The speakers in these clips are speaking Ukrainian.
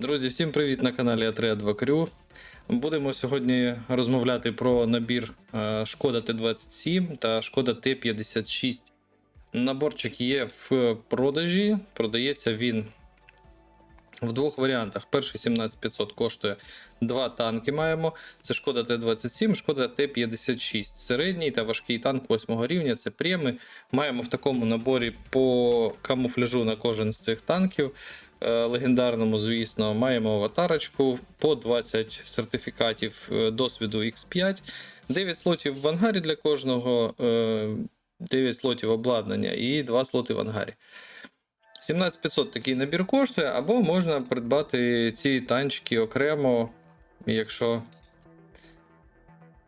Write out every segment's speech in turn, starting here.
Друзі, всім привіт на каналі А3 Крю. Будемо сьогодні розмовляти про набір е, Шкода Т27 та Шкода Т56. Наборчик є в продажі, продається він в двох варіантах. Перший 17500 коштує два танки. Маємо. Це Шкода Т27, Шкода Т56. Середній та важкий танк 8 рівня. Це преми. Маємо в такому наборі по камуфляжу на кожен з цих танків. е, Легендарному, звісно, маємо аватарочку по 20 сертифікатів е, досвіду X5, 9 слотів в ангарі для кожного, е, 9 слотів обладнання і 2 слоти в ангарі. 17500 такий набір коштує, або можна придбати ці танчики окремо, якщо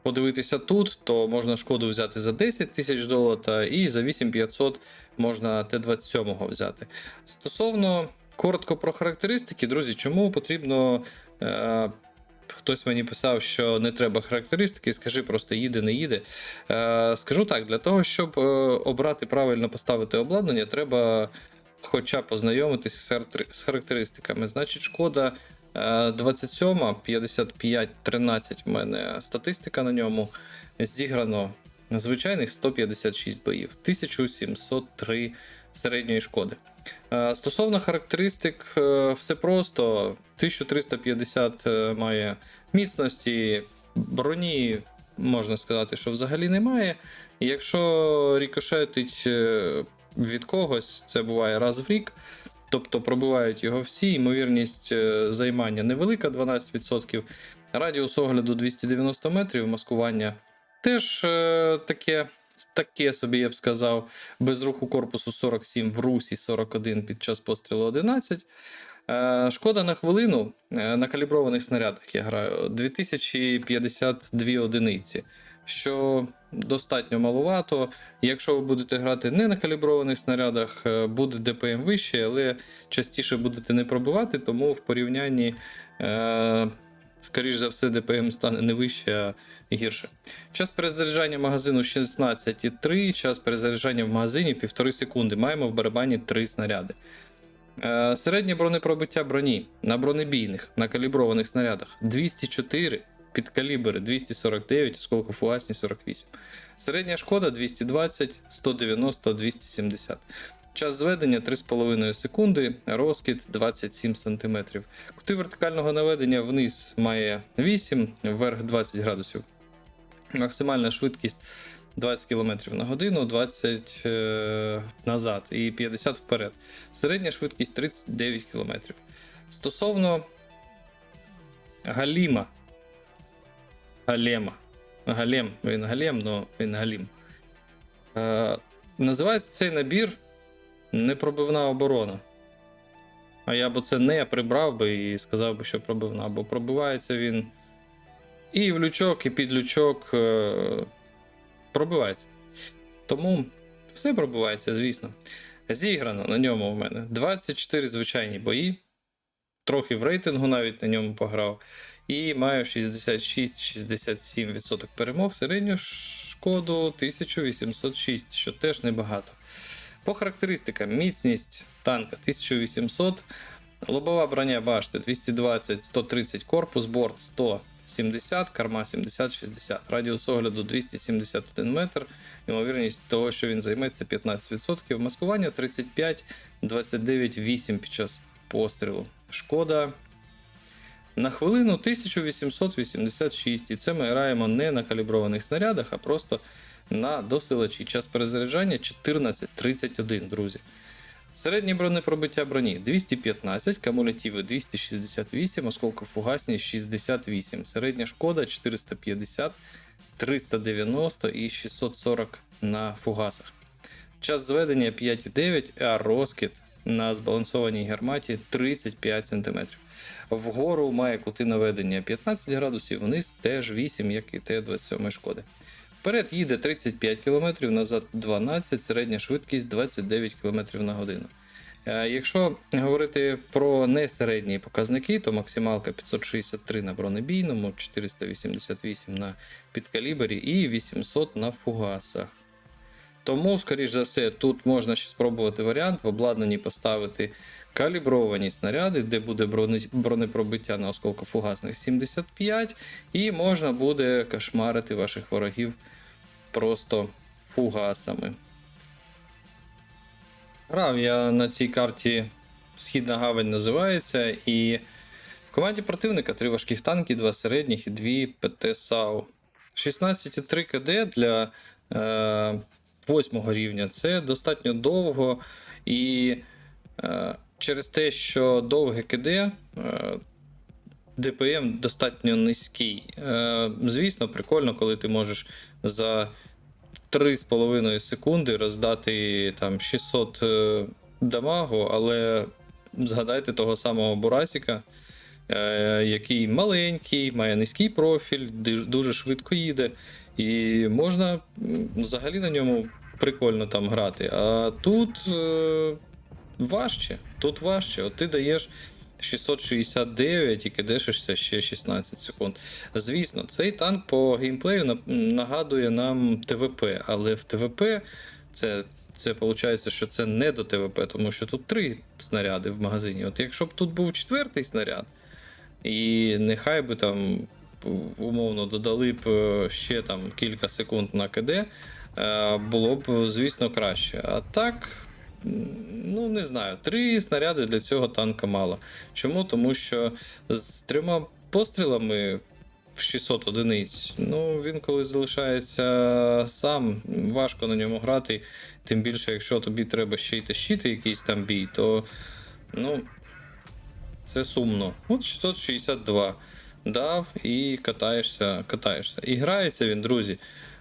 подивитися тут, то можна шкоду взяти за 10 тисяч золота, і за 8500 можна Т27 взяти. Стосовно коротко про характеристики, друзі, чому потрібно. Е- Хтось мені писав, що не треба характеристики, скажи просто їде, не їде. Е, скажу так, для того, щоб е, обрати правильно поставити обладнання, треба хоча познайомитися з характеристиками. Значить, шкода е, 27, 55, 13 в мене статистика на ньому. Зіграно звичайних 156 боїв, 1703 середньої шкоди. Е, Стосовно характеристик, е, все просто. 1350 е, має міцності, броні, можна сказати, що взагалі немає. Якщо рікошетить від когось, це буває раз в рік. Тобто пробивають його всі, ймовірність е, займання невелика, 12%. Радіус огляду 290 метрів, маскування теж е, таке, таке собі, я б сказав, без руху корпусу 47 в русі 41 під час пострілу 11. Е, Шкода на хвилину е, на каліброваних снарядах я граю 2052 одиниці, що достатньо маловато. Якщо ви будете грати не на каліброваних снарядах, е, буде ДПМ вище, але частіше будете не пробивати, тому в порівнянні, е, скоріш за все, ДПМ стане не вище, а гірше. Час перезаряджання магазину 16,3, час перезаряджання в магазині 1,5 секунди. Маємо в барабані 3 снаряди. Е, Середнє бронепробиття броні на бронебійних, на каліброваних снарядах 204, підкалібри 249, осколкофугасні 48. Середня шкода 220, 190, 270. Час зведення 3,5 секунди, розкид 27 см. Кути вертикального наведення вниз має 8, вверх 20 градусів. Максимальна швидкість 20 км на годину, 20 е, назад і 50 вперед. Середня швидкість 39 км. Стосовно Галіма. Галема. Галем. Він галем, але він галім. Е, називається цей набір Непробивна оборона. А я б це не прибрав би і сказав би, що пробивна, бо пробивається він і в лючок, і під лючок. Е, пробивається. Тому все пробивається, звісно. Зіграно на ньому в мене 24 звичайні бої. Трохи в рейтингу навіть на ньому пограв. І маю 66-67% перемог. Середню шкоду 1806, що теж небагато. По характеристикам, міцність танка 1800, лобова броня башти 220-130 корпус, борт 100. 70, карма 70-60, радіус огляду 271 метр, ймовірність того, що він займе, це 15%, маскування 35, 29, 8 під час пострілу. Шкода на хвилину 1886, і це ми граємо не на каліброваних снарядах, а просто на досилачі. Час перезаряджання 14.31, друзі. Середнє бронепробиття броні 215, кумулятиви 268, осколкофугасні 68. Середня шкода 450, 390 і 640 на фугасах. Час зведення 5,9, а розкид на збалансованій гарматі 35 см. Вгору має кути наведення 15 градусів, вниз теж 8, як і Т-27 шкоди. Вперед їде 35 км, назад 12, середня швидкість 29 км на годину. Е, Якщо говорити про несередні показники, то максималка 563 на бронебійному, 488 на підкалібері і 800 на фугасах. Тому, скоріш за все, тут можна ще спробувати варіант в обладнанні поставити калібровані снаряди, де буде бронепробиття на осколкофугасних 75, і можна буде кошмарити ваших ворогів просто фугасами. Грав я на цій карті Східна гавань називається, і в команді противника три важких танки, два середніх і дві ПТ САУ. 16,3 КД для е, 8 рівня це достатньо довго. І е, через те, що довге КД, е, ДПМ достатньо низький. Е, звісно, прикольно, коли ти можеш за 3,5 секунди роздати там 600 е, дамагу, але згадайте того самого Бурасіка, е, який маленький, має низький профіль, дуже швидко їде, і можна взагалі на ньому прикольно там грати. А тут е, важче. Тут важче. От ти даєш 669 і кидешишся ще 16 секунд. Звісно, цей танк по геймплею нагадує нам ТВП, але в ТВП це. Це виходить, що це не до ТВП, тому що тут три снаряди в магазині. От якщо б тут був четвертий снаряд, і нехай би там умовно додали б е, ще там кілька секунд на КД, е, було б, звісно, краще. А так, ну не знаю, три снаряди для цього танка мало. Чому? Тому що з трьома пострілами. В 600 одиниць. Ну, він коли залишається сам, важко на ньому грати. Тим більше, якщо тобі треба ще й тащити якийсь там бій, то ну, це сумно. От 662 дав і катаєшся, катаєшся. І грається він, друзі.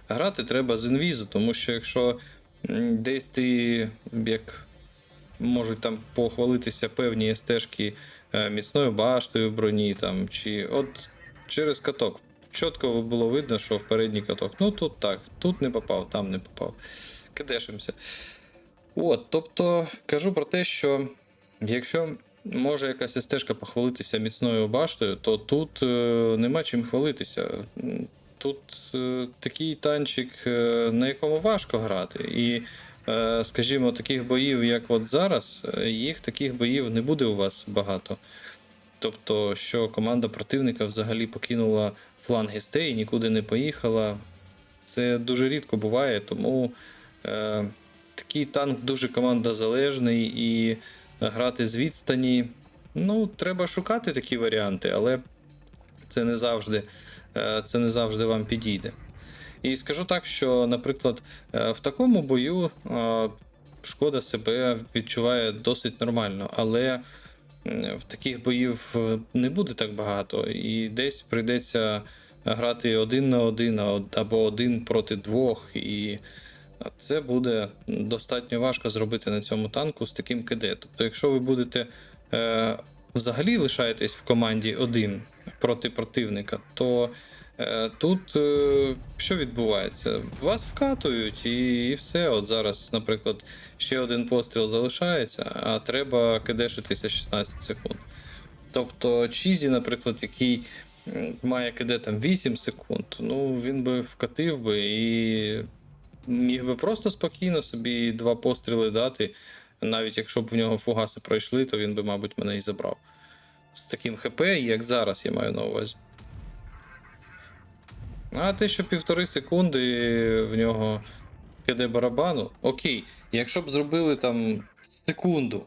Грати треба з інвізу, тому що якщо десь ти, як можуть там похвалитися певні стежки е, міцною баштою броні, там, чи от через каток. Чітко було видно, що в передній каток. Ну тут так, тут не попав, там не попав. Кидешимося. От, тобто кажу про те, що якщо може якась стежка похвалитися міцною баштою, то тут е, нема чим хвалитися. Тут е, такий танчик, е, на якому важко грати. І, скажімо, таких боїв, як от зараз, їх таких боїв не буде у вас багато. Тобто, що команда противника взагалі покинула фланги стей нікуди не поїхала. Це дуже рідко буває, тому е, такий танк дуже командозалежний і грати з відстані. Ну, треба шукати такі варіанти, але це не завжди, е, це не завжди вам підійде. І скажу так, що, наприклад, е, в такому бою е, шкода себе відчуває досить нормально, але в таких боїв не буде так багато, і десь прийдеться грати один на один або один проти двох. І це буде достатньо важко зробити на цьому танку з таким КД. Тобто, якщо ви будете е, взагалі лишаєтесь в команді один проти противника, то е, тут е, що відбувається? Вас вкатують і, і все. От зараз, наприклад, ще один постріл залишається, а треба кидешитися 16 секунд. Тобто Чізі, наприклад, який має КД там 8 секунд, ну він би вкатив би і міг би просто спокійно собі два постріли дати. Навіть якщо б в нього фугаси пройшли, то він би, мабуть, мене і забрав. З таким ХП, як зараз я маю на увазі. А те, що півтори секунди в нього КД барабану, окей, якщо б зробили там секунду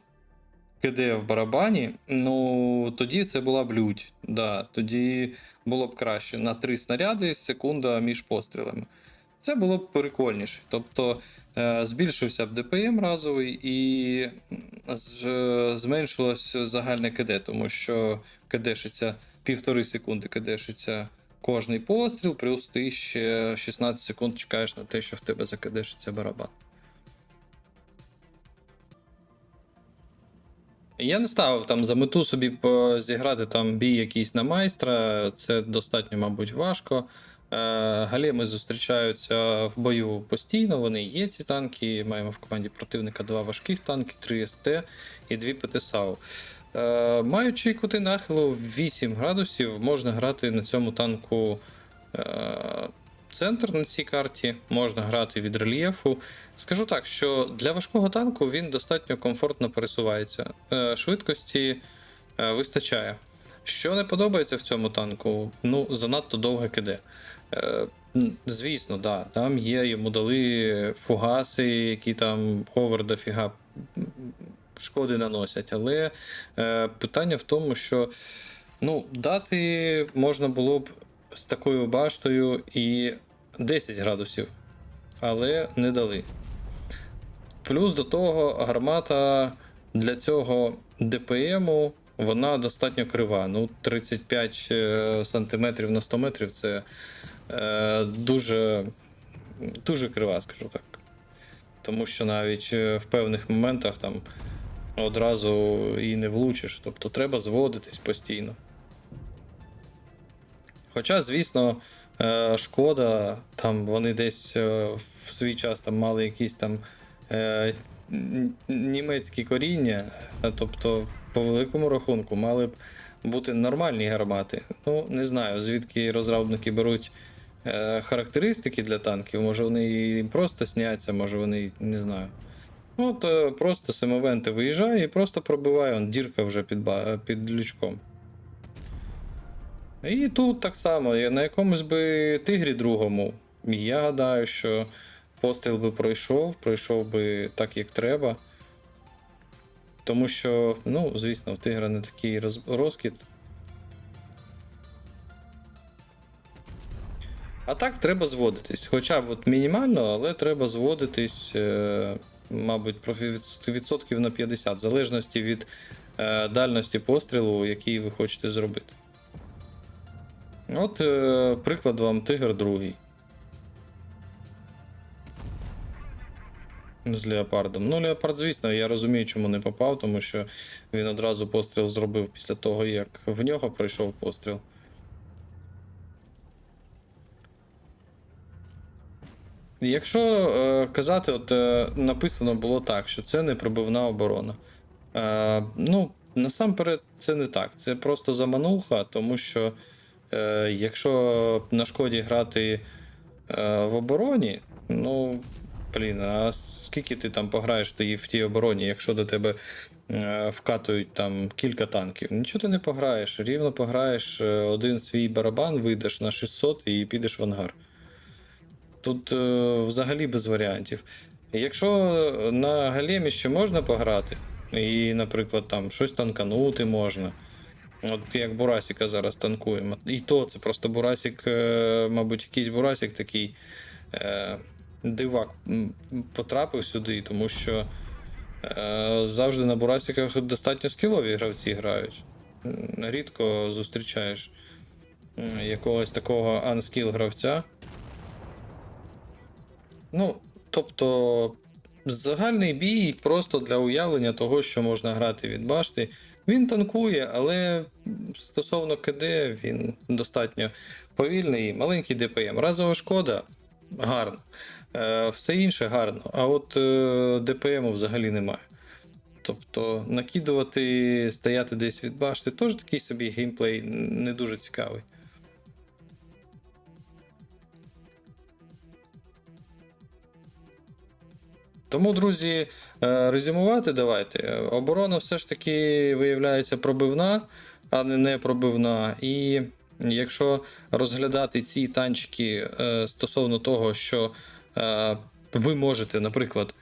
КД в барабані, ну тоді це була б лють. Да, тоді було б краще. На три снаряди секунда між пострілами. Це було б прикольніше. Тобто е, збільшився б ДПМ разовий і зменшилось загальне КД, тому що КДшиться півтори секунди КДшиться кожний постріл, плюс ти ще 16 секунд чекаєш на те, що в тебе закидешиться барабан. Я не ставив там за мету собі зіграти там бій якийсь на майстра. Це достатньо, мабуть, важко. Е, Галеми зустрічаються в бою постійно, вони є ці танки. Маємо в команді противника два важких танки, 3 СТ і 2 ПТСАУ. Е, Маючи кути нахилу 8 градусів, можна грати на цьому танку е, центр на цій карті, можна грати від рельєфу. Скажу так, що для важкого танку він достатньо комфортно пересувається. Е, Швидкості е, вистачає. Що не подобається в цьому танку, ну, занадто довге КД. Е, Звісно, да, там є, йому дали фугаси, які там овер дофіга шкоди наносять. Але питання в тому, що ну, дати можна було б з такою баштою і 10 градусів, але не дали. Плюс до того гармата для цього ДПМу вона достатньо крива. Ну, 35 е, сантиметрів на 100 метрів це е, дуже, дуже крива, скажу так. Тому що навіть е, в певних моментах там одразу і не влучиш. Тобто треба зводитись постійно. Хоча, звісно, е, шкода, там вони десь е, в свій час там мали якісь там е, німецькі коріння, тобто, по великому рахунку, мали б бути нормальні гармати. Ну, не знаю, звідки розробники беруть характеристики для танків. Може вони їм просто сняться, може вони не знаю. От просто семовенти виїжджає і просто пробиває, он дірка вже під, під лючком. І тут так само, на якомусь би тигрі другому. Я гадаю, що постріл би пройшов, пройшов би так, як треба. Тому що, ну, звісно, в тигра не такий роз... розкіт. А так треба зводитись. Хоча б от мінімально, але треба зводитись, е, мабуть, відсотків на 50, в залежності від е, дальності пострілу, який ви хочете зробити. От е, приклад вам Тигр другий. З Леопардом. Ну, Леопард, звісно, я розумію, чому не попав, тому що він одразу постріл зробив після того, як в нього пройшов постріл. Якщо е, казати, от е, написано було так, що це не пробивна оборона. Е, ну, насамперед, це не так. Це просто замануха, тому що якщо на шкоді грати е, в обороні, ну, блін, а скільки ти там пограєш в тій обороні, якщо до тебе е, вкатують там кілька танків? Нічого ти не пограєш, рівно пограєш е, один свій барабан, вийдеш на 600 і підеш в ангар. Тут е, взагалі без варіантів. Якщо на Галемі ще можна пограти, і, наприклад, там щось танканути можна. От як Бурасіка зараз танкуємо. І то це просто Бурасік, е, мабуть, якийсь Бурасік такий е, дивак потрапив сюди, тому що е, завжди на Бурасіках достатньо скілові гравці грають. Рідко зустрічаєш якогось такого анскіл гравця. Ну, тобто, загальний бій просто для уявлення того, що можна грати від башти. Він танкує, але стосовно КД він достатньо повільний, маленький ДПМ. Разова шкода гарно. Е, все інше гарно. А от е, ДПМу взагалі немає. Тобто накидувати, стояти десь від башти, теж такий собі геймплей не дуже цікавий. Тому, друзі, е, резюмувати давайте. Оборона все ж таки виявляється пробивна, а не пробивна. І якщо розглядати ці танчики е, стосовно того, що е, ви можете, наприклад,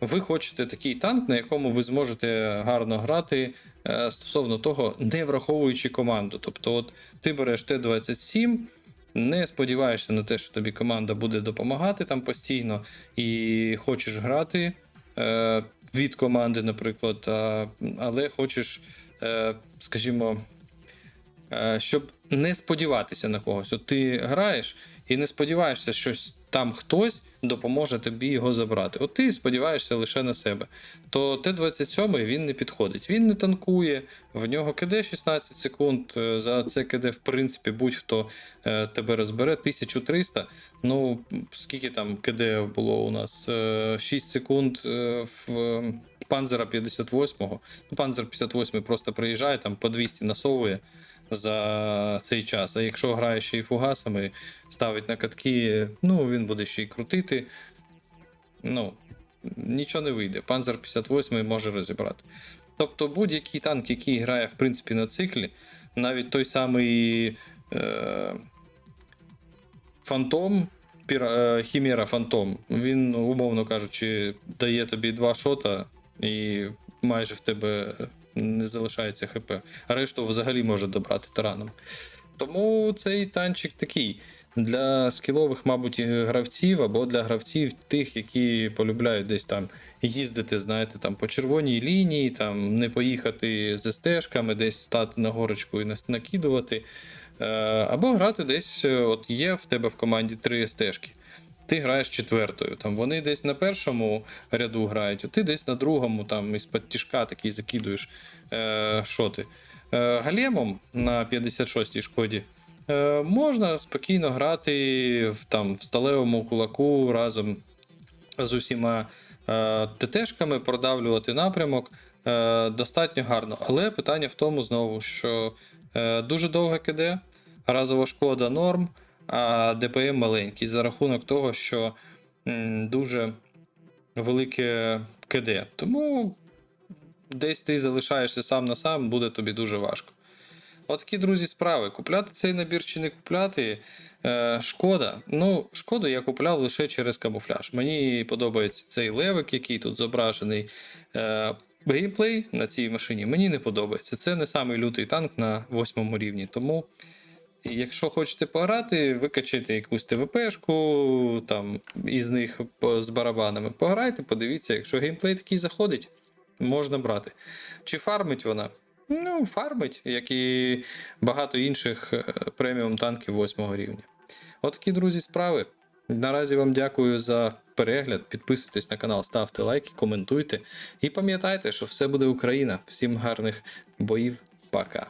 ви хочете такий танк, на якому ви зможете гарно грати стосовно того, не враховуючи команду. Тобто, от ти береш Т-27. Не сподіваєшся на те, що тобі команда буде допомагати там постійно, і хочеш грати е, від команди, наприклад, а, але хочеш, е, скажімо, е, щоб не сподіватися на когось. От ти граєш і не сподіваєшся, що там хтось допоможе тобі його забрати. От ти сподіваєшся лише на себе. То Т-27 він не підходить. Він не танкує, в нього КД 16 секунд. е, За це КД, в принципі, будь-хто е, тебе розбере. 1300. Ну, скільки там КД було у нас? Е, 6 секунд е, в Панзера 58-го. Ну, Панзер 58 просто приїжджає, там по 200 насовує. За цей час. А якщо грає ще й фугасами, ставить на катки, ну він буде ще й крутити. Ну, нічого не вийде. Панзер 58 може розібрати. Тобто будь-який танк, який грає в принципі на циклі, навіть той самий е, Фантом, е, Хімера Фантом, він, умовно кажучи, дає тобі два шота, і майже в тебе не залишається ХП. А решту взагалі може добрати тараном. Тому цей танчик такий. Для скілових, мабуть, гравців або для гравців тих, які полюбляють десь там їздити, знаєте, там по червоній лінії, там не поїхати з стежками, десь стати на горочку і накидувати. Е, Або грати десь, е, от є в тебе в команді три стежки. Ти граєш четвертою. Там вони десь на першому ряду грають, а ти десь на другому, там із-під тішка такий закидуєш е, шоти. Е, Галемом на 56-й шкоді е, можна спокійно грати в, там, в сталевому кулаку разом з усіма е, ТТшками, продавлювати напрямок е, достатньо гарно. Але питання в тому знову, що е, дуже довге КД, разова шкода норм, а ДПМ маленький за рахунок того, що дуже велике КД. Тому десь ти залишаєшся сам на сам, буде тобі дуже важко. Отакі, друзі, справи. Купляти цей набір чи не купляти. Е, шкода. Ну, шкоду я купляв лише через камуфляж. Мені подобається цей левик, який тут зображений. Е, геймплей на цій машині мені не подобається. Це не самий лютий танк на восьмому рівні. Тому, якщо хочете пограти, викачайте якусь ТВПшку там, із них з барабанами. Пограйте, подивіться, якщо геймплей такий заходить, можна брати. Чи фармить вона? Ну, фармить, як і багато інших е, преміум танків 8 рівня. От такі, друзі, справи. Наразі вам дякую за перегляд. Підписуйтесь на канал, ставте лайки, коментуйте. І пам'ятайте, що все буде Україна. Всім гарних боїв. Пока.